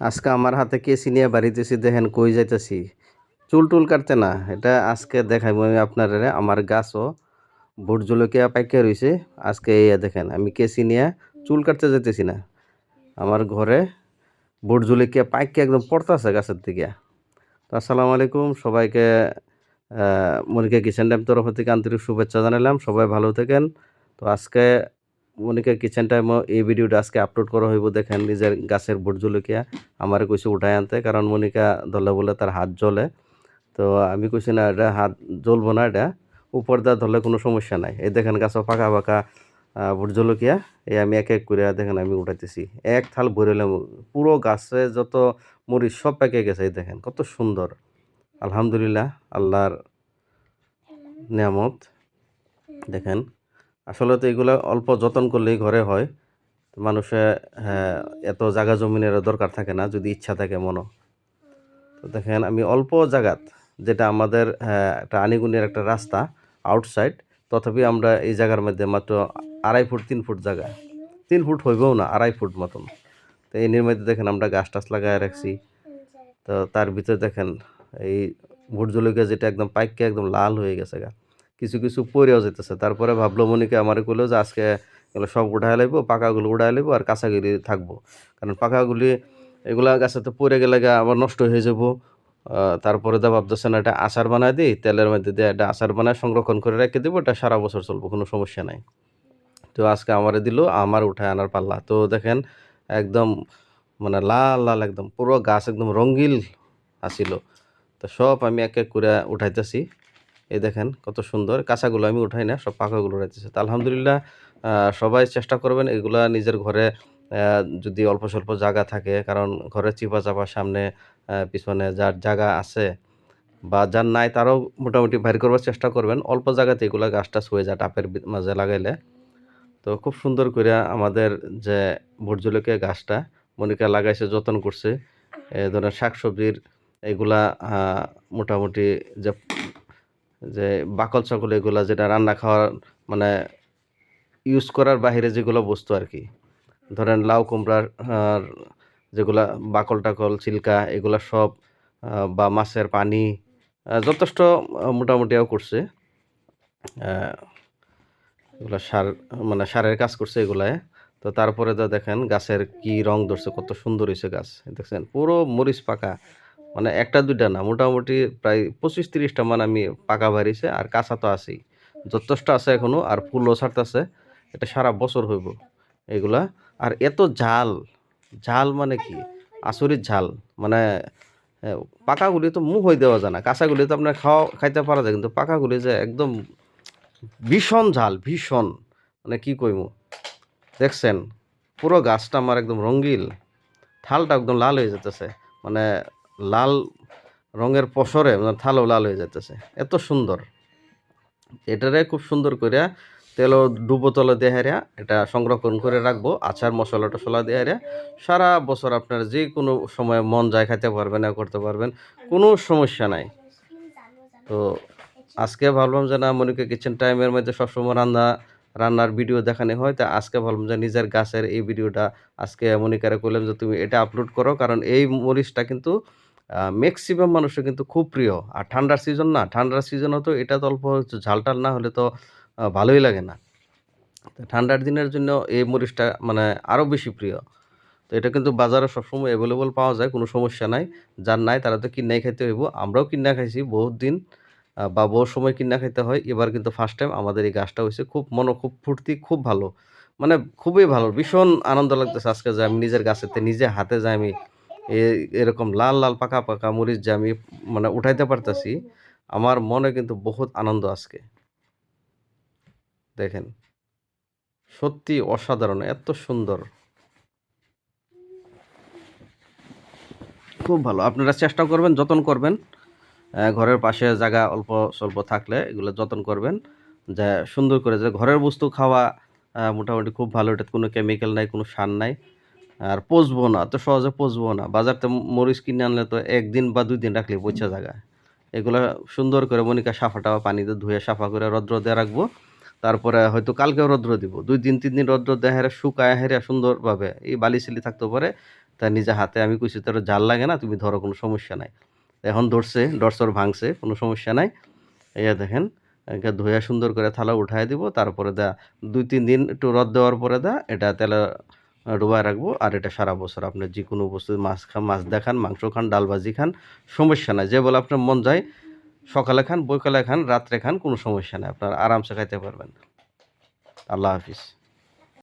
আজকে আমার হাতে কেসি নিয়ে বাড়িতেছি, দেখেন কই যাইতেছি। চুল টুল কাটতে না, এটা আজকে দেখাইব আমি আপনার, আমার গাছও ভোট জলকিয়া পাইকা রয়েছে আজকে এই দেখেন, আমি কেসি নিয়ে চুল কাটতে যেতেছি না। আমার ঘরে ভোট জলকিয়া পাইকা একদম পড়তেছে গাছের দিকে। তো আসসালামু আলাইকুম, সবাইকে মনিকা কিচেন টাইম তরফ থেকে আন্তরিক শুভেচ্ছা জানালাম, সবাই ভালো থাকেন। তো আজকে মনিকা কিচেন টাইম এই ভিডিওটা আজকে আপলোড করা হইব দেখেন নিজের গাছের ভোট জলকিয়া। আমার কইছে উঠাই আনতে কারণ মনিকা ধরলে বলে তার হাত জ্বলে। তো আমি কইছি না এটা হাত জ্বলবো না এটা উপর দা ধরলে কোনো সমস্যা নাই। এই দেখেন গাছও ফাঁকা আহ, ভোট জলকিয়া। এই আমি এক এক করে দেখেন আমি উঠাইতেছি। এক থাল ভরেলাম পুরো গাছে যত মরিচ সব পেকে গেছে এই দেখেন কত সুন্দর। আলহামদুলিল্লাহ আল্লাহর নিয়ামত। দেখেন আসলে তো এগুলো অল্প যত্ন করলেই ঘরে হয়। মানুষে হ্যাঁ, এত জায়গা জমিনের দরকার থাকে না যদি ইচ্ছা থাকে মনো তো দেখেন আমি অল্প জায়গাত যেটা আমাদের হ্যাঁ, একটা আনিগুনির একটা রাস্তা আউটসাইড তথাপি আমরা এই জায়গার মধ্যে মাত্র আড়াই ফুট তিন ফুট জায়গা তিন ফুট হইবেও না আড়াই ফুট মতন। তো এই মধ্যে দেখেন আমরা গাছ টাছ লাগায় রাখছি। তো তার ভিতরে দেখেন এই ভোট জলকিয়া যেটা একদম পাইকে একদম লাল হয়ে গেছে গা। কিছু কিছু পরেও যেতেছে তারপরে ভাবলো মনিকে আমারে কইলো যে আজকে এগুলো সব উঠায় লাইব, পাকাগুলো উঠায় লাইব আর কাঁচাগুলি থাকব। কারণ পাকাগুলি, এগুলা গাছে তো পরে গেলে আবার নষ্ট হয়ে যাব। তারপরে তো ভাবতেছে না এটা আচার বানায় দিই, তেলের মধ্যে দিয়ে এটা আচার বানায় সংরক্ষণ করে রেখে দেবো, এটা সারা বছর চলবো, কোনো সমস্যা নাই। তো আজকে আমারে দিল আমার উঠায় আনার পাল্লা। তো দেখেন একদম মানে লাল লাল একদম, পুরো গাছ একদম রঙ্গিল আসিল তো সব আমি এক এক করে উঠাইতেছি। এই দেখেন কত সুন্দর। কাঁচাগুলো আমি উঠাই না, সব পাকাগুলো উঠাইতেছি তো আলহামদুলিল্লাহ সবাই চেষ্টা করবেন এগুলা নিজের ঘরে যদি অল্প স্বল্প জায়গা থাকে, কারণ ঘরে চিপা চাপা সামনে পিছনে যার জায়গা আছে বা যার নাই তারাও মোটামুটি বাইর করবার চেষ্টা করবেন। অল্প জায়গাতে এগুলা গাছ টাছ হয়ে যায় টাপের মাঝে লাগাইলে। তো খুব সুন্দর করে আমাদের যে ভোট জলকিয়া গাছটা, মনিকা লাগাইছে, যত্ন করছে। এ ধরনের শাকসবজির এগুলা মোটামুটি যে যে বাকল চাকল এগুলা যেটা রান্না খাওয়ার মানে ইউজ করার বাইরে যেগুলো বস্তু আর কি। ধরেন লাউ কুমড়ার যেগুলা বাকল টাকল চিল্কা এগুলা সব বা মাছের পানি যথেষ্ট মোটামুটিও করছে। এগুলা সার মানে সারের কাজ করছে এগুলায়। তো তারপরে তো দেখেন গাছের কি রং ধরছে, কত সুন্দর হয়েছে গাছ। দেখছেন, পুরো মরিচ পাকা। মানে একটা, দুইটা না। মোটামুটি প্রায় পঁচিশ তিরিশটা মান আমি পাকা বাড়িছে, আর কাঁচা তো আছেই। যথেষ্ট আছে এখনও, আর ফুলও ছাড়তেছে। এটা সারা বছর হইব এগুলা। আর এত ঝাল ঝাল মানে কি? আসরিত ঝাল। মানে পাকাগুলি তো মুখ হয়ে দেওয়া যায় না। কাঁচাগুলি তো আপনার খাওয়া, খাইতে পারা যায়, কিন্তু পাকাগুলি যে একদম ভীষণ ঝাল, ভীষণ। মানে কি কইমু? দেখছেন? পুরো গাছটা আমার একদম রঙ্গিল থালটা একদম লাল হয়ে যেতেছে মানে লাল রঙের পসরে মানে থালও লাল হয়ে যেতেছে এত সুন্দর। এটারে খুব সুন্দর করে তেল ডুবো তলে দিয়ে হারিয়া এটা সংরক্ষণ করে রাখব, আচার, মশলা টশলা দিয়ে হারিয়া সারা বছর আপনার যে কোনো সময় মন যায় খাইতে পারবেন না করতে পারবেন, কোনো সমস্যা নাই। তো আজকে ভাবলাম যে না, মনিকা কিচেন টাইমের মধ্যে সবসময় রান্না, রান্নার ভিডিও দেখানো হয়, তা আজকে ভাবলাম যে নিজের গাছের এই ভিডিওটা আজকে মনিকারে করলাম যে তুমি এটা আপলোড করো, কারণ এই মরিচটা কিন্তু ম্যাক্সিমাম মানুষের কিন্তু খুব প্রিয়। আর ঠান্ডার সিজন না, ঠান্ডার সিজনও তো এটা তো অল্প ঝাল টাল না হলে তো ভালোই লাগে না। ঠান্ডার দিনের জন্য এই মরিচটা মানে আরও বেশি প্রিয়। তো এটা কিন্তু বাজারে সবসময় অ্যাভেলেবল পাওয়া যায়, কোনো সমস্যা নাই। যার নাই তারা তো কিনাই খাইতে হইব। আমরাও কিনা খাইছি বহুত দিন বা বহু সময় কিনা খাইতে হয়। এবার কিন্তু ফার্স্ট টাইম আমাদের এই গাছটা হয়েছে খুব মনো, খুব ফুর্তি, খুব ভালো। মানে খুবই ভালো, ভীষণ আনন্দ লাগতেছে আজকে যে আমি নিজের গাছেতে, নিজে হাতে যে আমি এরকম লাল লাল, পাকা পাকা মরিচ যে আমি মানে উঠাইতে পারতাছি, আমার মনে কিন্তু বহুত আনন্দ আজকে। দেখেন, সত্যি অসাধারণ, এত সুন্দর। খুব ভালো, আপনারা চেষ্টা করবেন, যতন করবেন। ঘরের পাশে জায়গা অল্প স্বল্প থাকলে এগুলো যতন করবেন, যে সুন্দর করে যে ঘরের বস্তু খাওয়া মোটামুটি খুব ভালো এটা কোনো কেমিক্যাল নাই, কোনো সার নাই। আর পচবো না, তো সহজে পচবো না। বাজারতে মরিচ কিনে আনলে তো একদিন বা দুই দিন রাখলে পচা জায়গা। এগুলো সুন্দর করে মনিকা সাফাটা পানিতে ধুয়ে সাফা করে রদ্র দিয়ে রাখব। তারপরে হয়তো কালকেও রৌদ্র দিব। দুই দিন, তিন দিন রৌদ্র দেয় হেরে শুকায় হেরে সুন্দরভাবে এই বালি সিলি থাকতে পারে। তা নিজে হাতে আমি কইছি, তোর জাল লাগে না, তুমি ধরো, কোনো সমস্যা নাই। এখন ধরছে, ডরসর ভাঙছে, কোনো সমস্যা নাই। এইয়া দেখেন, একে ধুয়ে সুন্দর করে থালা উঠায় দিব। তারপরে দা, দুই, তিন দিন একটু রদ দেওয়ার পরে দা, এটা তেলে ডুবায় রাখব। আর এটা সারা বছর আপনার যে কোনো বস্তু, মাছ খান, মাছ দেখান, মাংস খান, ডাল ভাজি খান, সমস্যা নাই। যে বলে আপনার মন যায়, সকালে খান, বৈকালে খান, রাত্রে খান, কোনো সমস্যা নাই। আপনার আরামসে খাইতে পারবেন। আল্লাহ হাফিজ।